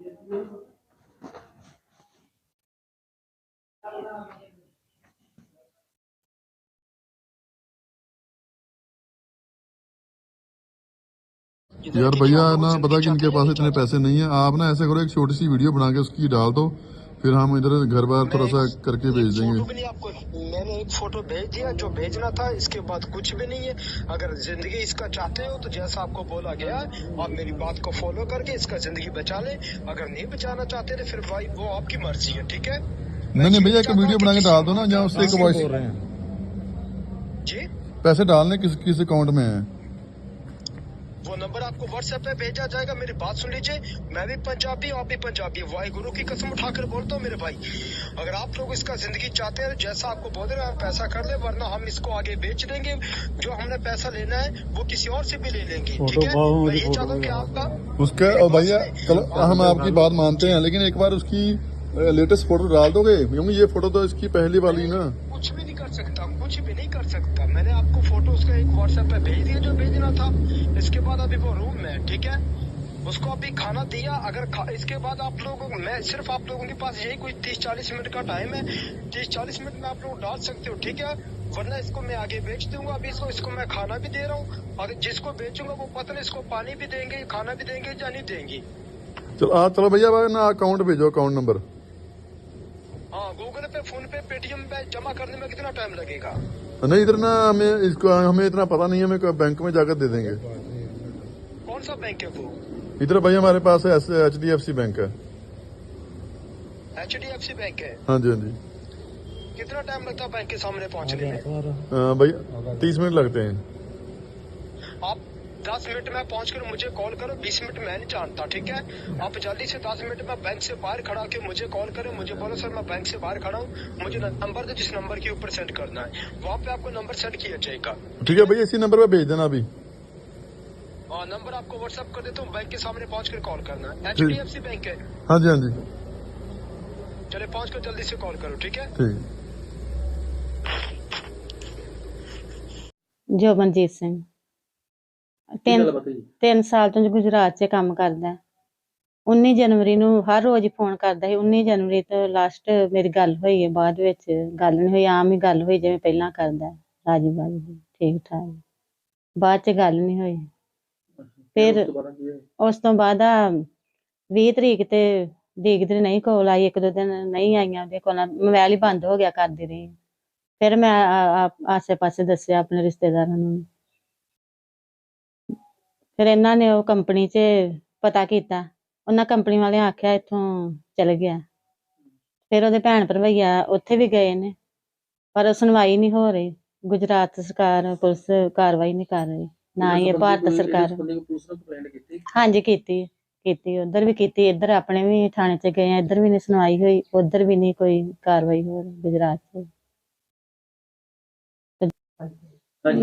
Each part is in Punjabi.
یار بھیا، نا، پتا کہ ان کے پاس اتنے پیسے نہیں ہیں۔ آپ نا ایسے کرو، ایک چھوٹی سی ویڈیو بنا کے اس کی ڈال دو۔ پھر ہم ادھر گھر بار تھوڑا سا کر کے بھیج دیں گے۔ میں نے ایک فوٹو بھیج دیا جو بھیجنا تھا اس کے بعد کچھ بھی نہیں ہے۔ اگر زندگی اس کا چاہتے ہو تو جیسا آپ کو بولا گیا ہے آپ میری بات کو فالو کر کے اس کا زندگی بچا لیں۔ اگر نہیں بچانا چاہتے تو پھر بھائی وہ آپ کی مرضی ہے ٹھیک ہے؟ نہیں نہیں بھیا ایک ویڈیو بنا کے ڈال دو نا جہاں اس سے ایک وائس جی؟ پیسے ڈالنے کس کس اکاؤنٹ میں ہیں؟ وہ نمبر آپ کو واٹس ایپ پہ بھیجا جائے گا میری بات سن لیجیے۔ میں بھی پنجابی آپ بھی پنجابی وائی گرو کی قسم اٹھا کر بولتا ہوں میرے بھائی۔ اگر آپ لوگ اس کا زندگی چاہتے ہیں جیسا آپ کو بول رہے ہیں پیسہ کر لیں ورنہ ہم اس کو آگے بیچ دیں گے۔ جو ہم نے پیسہ لینا ہے وہ کسی اور سے بھی لے لیں گے۔ ٹھیک ہے؟ میں یہ چاہتا ہوں کہ آپ کا ہم آپ کی بات مانتے ہیں لیکن ایک بار اس کی لیٹسٹ فوٹو ڈال دو گے۔ یہ فوٹو تو اس کی پہلی والی نا۔ کچھ بھی نہیں کر سکتا۔ کچھ بھی نہیں کر سکتا۔ میں نے آپ کو فوٹوز کا ایک واٹس ایپ پہ بھیج دیا جو بھیجنا تھا۔ اس کے بعد ابھی وہ روم میں ٹھیک ہے؟ اس کو ابھی کھانا دیا۔ اگر اس کے بعد آپ لوگوں میں صرف آپ لوگوں کے پاس یہی کوئی تیس چالیس منٹ کا ٹائم ہے۔ تیس چالیس منٹ میں آپ لوگ ڈال سکتے ہو، ٹھیک ہے؟ ورنہ اس کو میں آگے بیچ دوں گا۔ ابھی اس کو اس کو میں کھانا بھی دے رہا ہوں۔ اور جس کو بیچوں گا وہ پتہ نہیں اس کو پانی بھی دیں گے، کھانا بھی دیں گے یا نہیں دیں گے؟ چلو بھیا نا اکاؤنٹ بھیجو اکاؤنٹ نمبر ہاں، گوگل پہ فون پہ پے ٹی ایم پہ جمع کرنے میں کتنا ٹائم لگے گا؟ نہیں ادھر نا ہمیں اس کو ہمیں اتنا پتا نہیں ہمیں بینک میں جا کر دے دیں گے۔ کون سا بینک ہے وہ؟ ادھر بھائی ہمارے پاس ہے H D F C bank ہے۔ H D F C bank ہے؟ ہاں جی ہاں جی۔ کتنا ٹائم لگتا ہے بینک کے سامنے پہنچنے میں؟ ہاں جی، ہاں، بھائی تیس منٹ لگتے ہیں۔ آپ دس منٹ میں پہنچ کر مجھے کال کرو بیس منٹ میں نہیں جانتا ٹھیک ہے؟ آپ جلدی سے دس منٹ میں بینک سے باہر کھڑا کے مجھے کال کرو مجھے بولو سر میں بینک سے باہر کھڑا ہوں مجھے نمبر دے جس نمبر کے اوپر سینڈ کرنا ہے۔ وہاں پہ آپ کو نمبر سینڈ کیا جائے گا۔ ٹھیک ہے بھائی اسی نمبر پہ بھیج دینا ابھی۔ ہاں، نمبر آپ کو واٹس ایپ کر دیتا ہوں بینک کے سامنے پہنچ کر کال کرنا ہے۔ H D F C bank ہے۔ ہاں جی ہاں جی۔ چلے پہنچ کر جلدی سے کال کرو ٹھیک ہے؟ ٹھیک۔ جو منجیت سنگھ۔ ਤਿੰਨ ਤਿੰਨ ਸਾਲ ਤੋਂ ਗੁਜਰਾਤ 'ਚ ਕੰਮ ਕਰਦਾ। ਹੈ। 19 ਜਨਵਰੀ ਨੂੰ ਹਰ ਰੋਜ਼ ਫੋਨ ਕਰਦਾ ਸੀ। 19 ਜਨਵਰੀ ਤੋਂ ਲਾਸਟ ਮੇਰੀ ਗੱਲ ਹੋਈ ਹੈ ਬਾਅਦ ਵਿੱਚ ਗੱਲ ਨਹੀਂ ਹੋਈ ਆਮ ਹੀ ਗੱਲ ਹੋਈ ਜਿਵੇਂ ਪਹਿਲਾਂ ਕਰਦਾ। ਰਾਜੀ ਬਾਜੀ ਠੀਕ ਠਾਕ। ਬਾਅਦ 'ਚ ਗੱਲ ਨਹੀਂ ਹੋਈ। ਫਿਰ ਉਸ ਤੋਂ ਬਾਅਦ ਆ 20 ਤਰੀਕ ਤੇ ਦੇਖਦੇ ਨਹੀਂ ਕੋਲ ਆਈ ਇੱਕ ਦੋ ਦਿਨ ਨਹੀਂ ਆਈਆਂ ਉਹਦੇ ਕੋਲ। ਮੋਬਾਈਲ ਹੀ ਬੰਦ ਹੋ ਗਿਆ ਕਰਦੀ ਰਹੀ। ਫਿਰ ਮੈਂ ਆ- ਆ- ਆਸੇ-ਪਾਸੇ ਦੱਸਿਆ ਆਪਣੇ ਰਿਸ਼ਤੇਦਾਰਾਂ ਨੂੰ। ਫਿਰ ਇਹਨਾਂ ਨੇ ਉਹ ਕੰਪਨੀ 'ਚ ਪਤਾ ਕੀਤਾ। ਉਹਨਾਂ ਕੰਪਨੀ ਵਾਲਿਆਂ ਆਖਿਆ ਇੱਥੋਂ ਚਲ ਗਿਆ। ਫਿਰ ਉਹਦੇ ਭੈਣ ਭਰਵਈਆ ਉੱਥੇ ਵੀ ਗਏ ਨੇ ਪਰ ਸੁਣਵਾਈ ਨਹੀਂ ਹੋ ਰਹੀ। ਗੁਜਰਾਤ ਸਰਕਾਰ ਪੁਲਿਸ ਕਾਰਵਾਈ ਨਹੀਂ ਕਰ ਰਹੀ ਨਾ ਹੀ ਇਹ ਭਾਰਤ ਸਰਕਾਰ। ਹਾਂਜੀ ਕੀਤੀ ਕੀਤੀ। ਉਧਰ ਵੀ ਕੀਤੀ ਇੱਧਰ ਆਪਣੇ ਵੀ ਥਾਣੇ 'ਚ ਗਏ ਆ ਇੱਧਰ ਵੀ ਨਹੀਂ ਸੁਣਵਾਈ ਹੋਈ ਉਧਰ ਵੀ ਨਹੀਂ ਕੋਈ ਕਾਰਵਾਈ ਹੋ ਰਹੀ ਗੁਜਰਾਤ 'ਚ।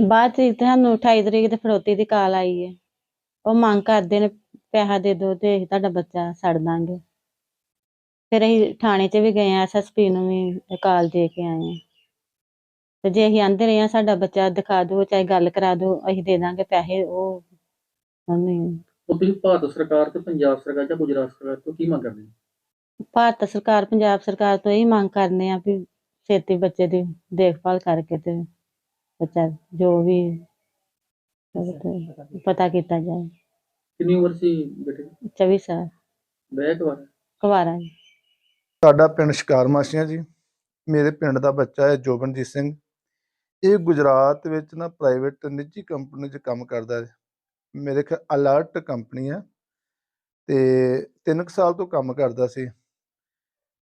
ਬਾਅਦ ਚ ਤੁਹਾਨੂੰ 28 ਤਰੀਕ ਤੇ ਫਰੋਤੀ ਦੀ ਕਾਲ ਆਈ ਹੈ ਉਹ ਮੰਗ ਕਰਦੇ ਨੇ ਪੈਸਾ ਦੇ ਦਿਓ ਤੇ ਅਸੀਂ ਤੁਹਾਡਾ ਬੱਚਾ ਛੱਡ ਦਾਂਗੇ। ਫਿਰ ਅਸੀਂ ਥਾਣੇ 'ਚ ਵੀ ਗਏ ਆ ਐਸਐਸਪੀ ਨੂੰ ਵੀ ਕਾਲ ਦੇ ਕੇ ਆਏ ਆ ਤੇ ਜੇ ਅਸੀਂ ਆਂਦੇ ਰਹੇ ਆ ਸਾਡਾ ਬੱਚਾ ਦਿਖਾ ਦਿਓ ਚਾਹੇ ਗੱਲ ਕਰਾ ਦਿਓ ਅਸੀਂ ਦੇ ਦਾਂਗੇ ਪੈਸੇ ਉਹ ਉਹਨੇ ਉਹ ਤੁਸੀਂ ਭਾਰਤ ਸਰਕਾਰ ਤੇ ਪੰਜਾਬ ਸਰਕਾਰ ਜਾਂ ਗੁਜਰਾਤ ਸਰਕਾਰ ਤੋਂ ਕੀ ਮੰਗ ਕਰਦੇ ਭਾਰਤ ਸਰਕਾਰ ਪੰਜਾਬ ਸਰਕਾਰ ਤੋਂ ਇਹ ਮੰਗ ਕਰਨੇ ਆ ਵੀ ਛੇਤੀ ਬੱਚੇ ਦੀ ਦੇਖਭਾਲ ਕਰਕੇ ਤੇ ਬੱਚਾ ਜੋ ਵੀ ਪਤਾ ਕੀਤਾ ਜਾਏ। ਕਿੰਨੀ ਉਮਰ ਸੀ ਬੇਟੇ ਦੀ? 24 ਸਾਲ। ਵਿਆਹ ਕਵਾਰ ਕੁਵਾਰਾ ਜੀ। ਸਾਡਾ ਪਿੰਡ ਸ਼ਿਕਾਰ ਮਾਸੀਆਂ ਜੀ। ਮੇਰੇ ਪਿੰਡ ਦਾ ਬੱਚਾ ਹੈ ਜੋਬਨਜੀਤ ਸਿੰਘ। ਇਹ ਗੁਜਰਾਤ ਵਿੱਚ ਨਾ ਪ੍ਰਾਈਵੇਟ ਨਿੱਜੀ ਕੰਪਨੀ 'ਚ ਕੰਮ ਕਰਦਾ ਹੈ। ਮੇਰੇ ਖਿਆਲ ਅਲਰਟ ਕੰਪਨੀ ਆ। ਤੇ 3 ਸਾਲ ਤੋਂ ਕੰਮ ਕਰਦਾ ਸੀ।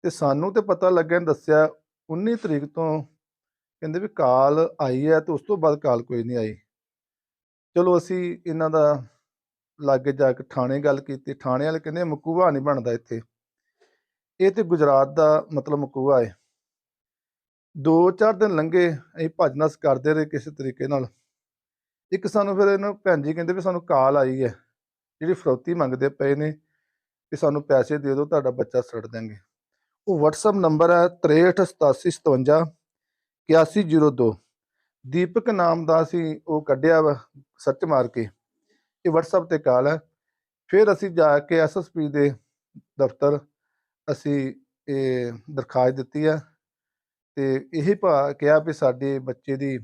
ਤੇ ਸਾਨੂੰ ਤੇ ਪਤਾ ਲੱਗਿਆ ਦੱਸਿਆ 19 ਤਰੀਕ ਤੋਂ ਕਹਿੰਦੇ ਵੀ ਕਾਲ ਆਈ ਹੈ ਤੇ ਉਸ ਤੋਂ ਬਾਅਦ ਕਾਲ ਕੋਈ ਨਹੀਂ ਆਈ। ਚਲੋ ਅਸੀਂ ਇਹਨਾਂ ਦਾ ਲਾਗੇ ਜਾ ਕੇ ਥਾਣੇ ਗੱਲ ਕੀਤੀ। ਥਾਣੇ ਵਾਲੇ ਕਹਿੰਦੇ ਮਕੂਆ ਨਹੀਂ ਬਣਦਾ ਇੱਥੇ। ਇਹ ਤੇ ਗੁਜਰਾਤ ਦਾ ਮਤਲਬ ਮਕੂਆ ਹੈ ਦੋ ਚਾਰ ਦਿਨ ਲੰਘੇ, ਅਸੀਂ ਭੱਜ ਨਸ ਕਰਦੇ ਰਹੇ ਕਿਸੇ ਤਰੀਕੇ ਨਾਲ। ਇੱਕ ਸਾਨੂੰ ਫਿਰ ਇਹਨੂੰ ਭੈਣ ਜੀ ਕਹਿੰਦੇ ਵੀ ਸਾਨੂੰ ਕਾਲ ਆਈ ਹੈ। ਜਿਹੜੀ ਫਰੋਤੀ ਮੰਗਦੇ ਪਏ ਨੇ ਕਿ ਸਾਨੂੰ ਪੈਸੇ ਦੇ ਦਿਓ, ਤੁਹਾਡਾ ਬੱਚਾ ਛੱਡ ਦਾਂਗੇ ਉਹ WhatsApp ਨੰਬਰ ਹੈ 638757 8102 ਦੀਪਕ ਨਾਮ ਦਾ ਅਸੀਂ ਉਹ ਕੱਢਿਆ ਵਾ। ਸਰਚ ਮਾਰ ਕੇ ਇਹ WhatsApp ਤੇ ਕਾਲ ਹੈ। ਫਿਰ ਅਸੀਂ ਜਾ ਕੇ ਐਸਐਸਪੀ ਦੇ ਦਫ਼ਤਰ ਅਸੀਂ ਇਹ ਦਰਖਾਸਤ ਦਿੱਤੀ ਹੈ ਤੇ ਇਹੀ ਭਾ ਕਿਹਾ ਵੀ ਸਾਡੇ ਬੱਚੇ ਦੀ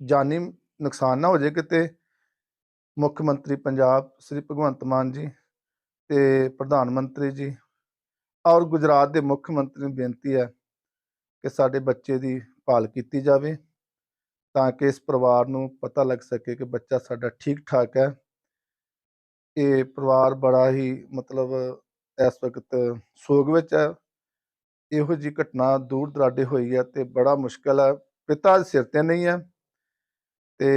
ਜਾਨੀ ਨੁਕਸਾਨ ਨਾ ਹੋ ਜਾਏ ਕਿਤੇ। ਮੁੱਖ ਮੰਤਰੀ ਪੰਜਾਬ ਸ੍ਰੀ ਭਗਵੰਤ ਮਾਨ ਜੀ ਤੇ ਪ੍ਰਧਾਨ ਮੰਤਰੀ ਜੀ ਔਰ ਗੁਜਰਾਤ ਦੇ ਮੁੱਖ ਮੰਤਰੀ ਨੂੰ ਬੇਨਤੀ ਹੈ ਕਿ ਸਾਡੇ ਬੱਚੇ ਦੀ ਭਾਲ ਕੀਤੀ ਜਾਵੇ। ਤਾਂ ਕਿ ਇਸ ਪਰਿਵਾਰ ਨੂੰ ਪਤਾ ਲੱਗ ਸਕੇ ਕਿ ਬੱਚਾ ਸਾਡਾ ਠੀਕ ਠਾਕ ਹੈ। ਇਹ ਪਰਿਵਾਰ ਬੜਾ ਹੀ ਮਤਲਬ ਇਸ ਵਕਤ ਸੋਗ ਵਿੱਚ ਹੈ। ਇਹੋ ਜੀ ਘਟਨਾ ਦੂਰ ਦਰਾਡੇ ਹੋਈ ਹੈ ਤੇ ਬੜਾ ਮੁਸ਼ਕਲ ਹੈ। ਪਿਤਾ ਸਿਰ ਤੇ ਨਹੀਂ ਹੈ ਤੇ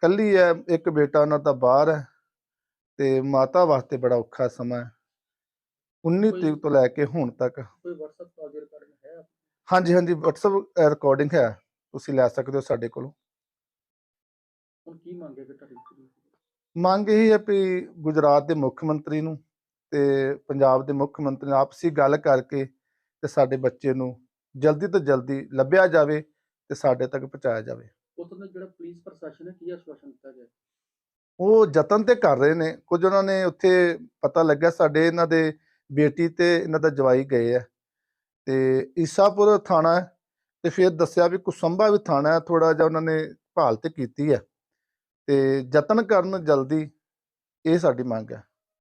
ਕੱਲੀ ਹੈ ਇੱਕ ਬੇਟਾ ਉਹਨਾਂ ਦਾ ਬਾਹਰ ਹੈ ਤੇ ਮਾਤਾ ਵਾਸਤੇ ਬੜਾ ਔਖਾ ਸਮਾਂ ਹੈ। 19 ਕੋਈ- ਤਰੀਕ ਤੋਂ ਲੈ ਕੇ ਹੁਣ ਤੱਕ। ਕੋਈ WhatsApp ਕਾਲ ਰਿਕਾਰਡਿੰਗ ਹੈ? ਹਾਂਜੀ ਹਾਂਜੀ WhatsApp ਰਿਕਾਰਡਿੰਗ ਹੈ। ਤੁਸੀਂ ਲੈ ਸਕਦੇ ਹੋ ਸਾਡੇ ਕੋਲੋਂ। ਹੁਣ ਕੀ ਮੰਗੇ ਕਿ ਤੁਹਾਡੀ? ਮੰਗ ਇਹ ਹੈ ਵੀ ਗੁਜਰਾਤ ਦੇ ਮੁੱਖ ਮੰਤਰੀ ਨੂੰ ਤੇ ਪੰਜਾਬ ਦੇ ਮੁੱਖ ਮੰਤਰੀ ਨਾਲ ਆਪਸੀ ਗੱਲ ਕਰਕੇ ਤੇ ਸਾਡੇ ਬੱਚੇ ਨੂੰ ਜਲਦੀ ਤੋਂ ਜਲਦੀ ਲੱਭਿਆ ਜਾਵੇ ਤੇ ਸਾਡੇ ਤੱਕ ਪਹੁੰਚਾਇਆ ਜਾਵੇ। ਉੱਥੋਂ ਦਾ ਜਿਹੜਾ ਪੁਲਿਸ ਪ੍ਰਸ਼ਾਸਨ ਹੈ ਕੀ ਆਸ਼ਵਾਸਨ ਦਿੱਤਾ ਗਿਆ? ਉਹ ਯਤਨ ਤੇ ਕਰ ਰਹੇ ਨੇ। ਕੁਝ ਉਹਨਾਂ ਨੇ ਉੱਥੇ ਪਤਾ ਲੱਗਿਆ ਸਾਡੇ ਇਹਨਾਂ ਦੇ ਬੇਟੀ ਤੇ ਇਹਨਾਂ ਦਾ ਜਵਾਈ ਗਏ ਆ। ਤੇ ਈਸਾਪੁਰ ਥਾਣਾ ਤੇ ਫਿਰ ਦੱਸਿਆ ਵੀ ਕੁਸੰਭਾ ਵੀ ਥਾਣਾ ਹੈ ਥੋੜਾ ਜਿਹਾ ਉਹਨਾਂ ਨੇ ਭਾਲ ਤੇ ਕੀਤੀ ਹੈ। ਤੇ ਯਤਨ ਕਰਨ ਜਲਦੀ ਇਹ ਸਾਡੀ ਮੰਗ ਹੈ।